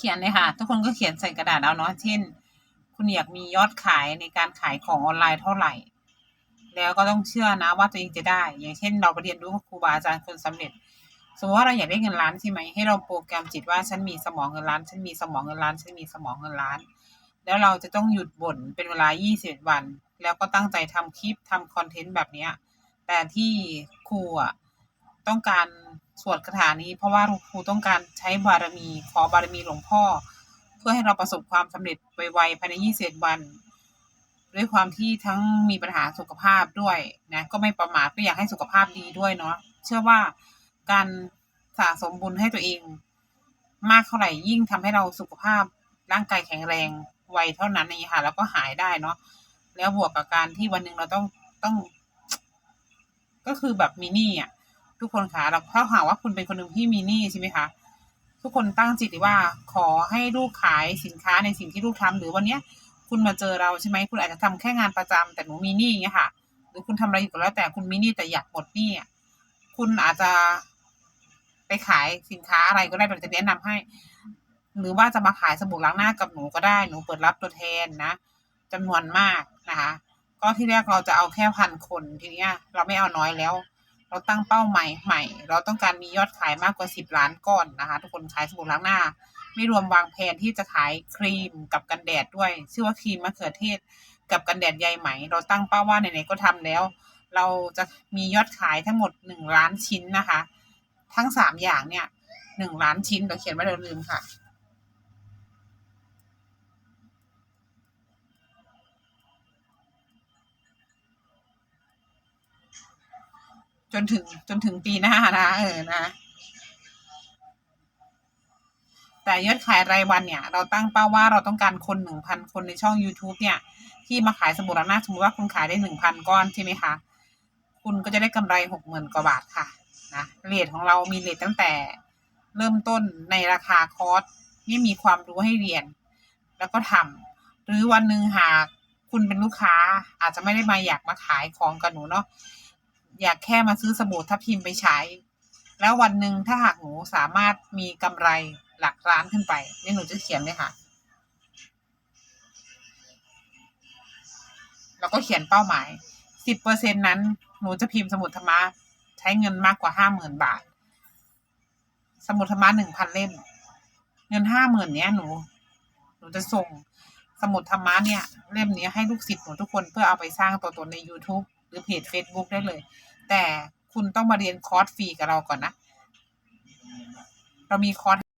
ขียนเลยค่ะ ทุกคนก็เขียนใส่กระดาษเอาเนาะเช่น คุณอยากมียอดขายในการขายของออนไลน์เท่าไหร่ แล้วก็ต้องเชื่อนะว่าตัวเองจะได้ อย่างเช่น เราไปเรียนรู้กับครูบาอาจารย์คนสำเร็จสมมติว่าเราอยากได้เงินล้านใช่ไหมให้เราโปรแกรมจิตว่าฉันมีสมองเงินล้าน ฉันมีสมองเงินล้าน ฉันมีสมองเงินล้าน แล้วเราจะต้องหยุดบ่นเป็นเวลา21วัน แล้วก็ตั้งใจทำคลิปทำคอนเทนต์แบบเนี้ยแต่ที่ครูอะต้องการ สวดคาถานี้เพราะว่าครูต้องการใช้บารมี ขอบารมีหลวงพ่อ เพื่อให้เราประสบความสำเร็จไวๆภายใน21วัน ด้วยความที่ทั้งมีปัญหาสุขภาพด้วยนะก็ไม่ประมาทก็อยากให้สุขภาพดีด้วยเนาะเชื่อว่าการสะสมบุญให้ตัวเอง มากเท่าไหร่ยิ่งทำให้เราสุขภาพร่างกายแข็งแรงไวเท่านั้นเองค่ะแล้วก็หายได้เนาะแล้วบวกกับการที่วันหนึ่งเราต้องต้อง ก็คือแบบมีหนี้อะ ทุกคนคะเราถ้าหากว่าคุณเป็นคนหนึ่งที่มีหนี้ใช่ไหมคะ ทุกคนตั้งจิตว่าขอให้ลูกขายสินค้าในสิ่งที่ลูกทำหรือวันเนี้ยคุณมาเจอเราใช่ไหมคุณอาจจะทำแค่งานประจำแต่หนูมีหนี้อย่างเงี้ยค่ะ หรือคุณทำอะไรอยู่ก็แล้วแต่คุณมีหนี้แต่อยากหมดหนี้คุณอาจจะไปขายสินค้าอะไรก็ได้เราจะแนะนำให้ หรือว่าจะมาขายสบู่ล้างหน้ากับหนูก็ได้หนูเปิดรับตัวแทนนะจำนวนมากนะคะ ก็ที่แรกเราจะเอาแค่พันคนทีเนี้ย เราไม่เอาน้อยแล้ว เราตั้งเป้าใหม่ใหม่ เราต้องการมียอดขายมากกว่าสิบล้านก้อนนะคะ ทุกคนขายสบู่ล้างหน้า ไม่รวมวางแผนที่จะขายครีมกับกันแดดด้วย ชื่อว่าครีมมะเขือเทศ กับกันแดดใยไหม เราตั้งเป้าว่าไหนๆก็ทำแล้ว เราจะมียอดขายทั้งหมดหนึ่งล้านชิ้นนะคะ ทั้งสามอย่างเนี่ยหนึ่งล้านชิ้นเราเขียนไว้เราลืมค่ะ จนถึงจนถึงปีหน้านะเออนะ แต่ยอดขายรายวันเนี่ย เราตั้งเป้าว่าเราต้องการคนหนึ่งพันคนในช่อง youtube เนี่ย ที่มาขายสบู่ล้างหน้าสมมติว่าคุณขายได้หนึ่งพันก้อนใช่ไหมคะ คุณก็จะได้กำไรหกหมื่นกว่าบาทค่ะนะเรทของเรามีเรทตั้งแต่เริ่มต้นในราคาคอร์สที่มีความรู้ให้เรียน แล้วก็ทำหรือวันหนึ่งหากคุณเป็นลูกค้าอาจจะไม่ได้มาอยากมาขายของกับหนูเนาะ อยากแค่มาซื้อสบู่ทับทิมไปใช้ แล้ววันหนึ่งถ้าหากหนูสามารถมีกำไรหลักล้านขึ้นไปนี่หนูจะเขียนเลยค่ะ แล้วก็เขียนเป้าหมายสิบเปอร์เซ็นนั้น หนูจะพิมพ์สมุดธรรมะใช้เงินมากกว่าห้าหมื่นบาท สมุดธรรมะหนึ่งพันเล่ม เงินห้าหมื่นเนี้ยหนู หนูจะส่งสมุดธรรมะเนี่ย เล่มนี้ให้ลูกศิษย์หนูทุกคนเพื่อเอาไปสร้างตัวตนใน YouTube หรือเพจ Facebook ได้เลย แต่คุณต้องมาเรียนคอร์สฟรีกับเราก่อนนะ เรามีคอร์ส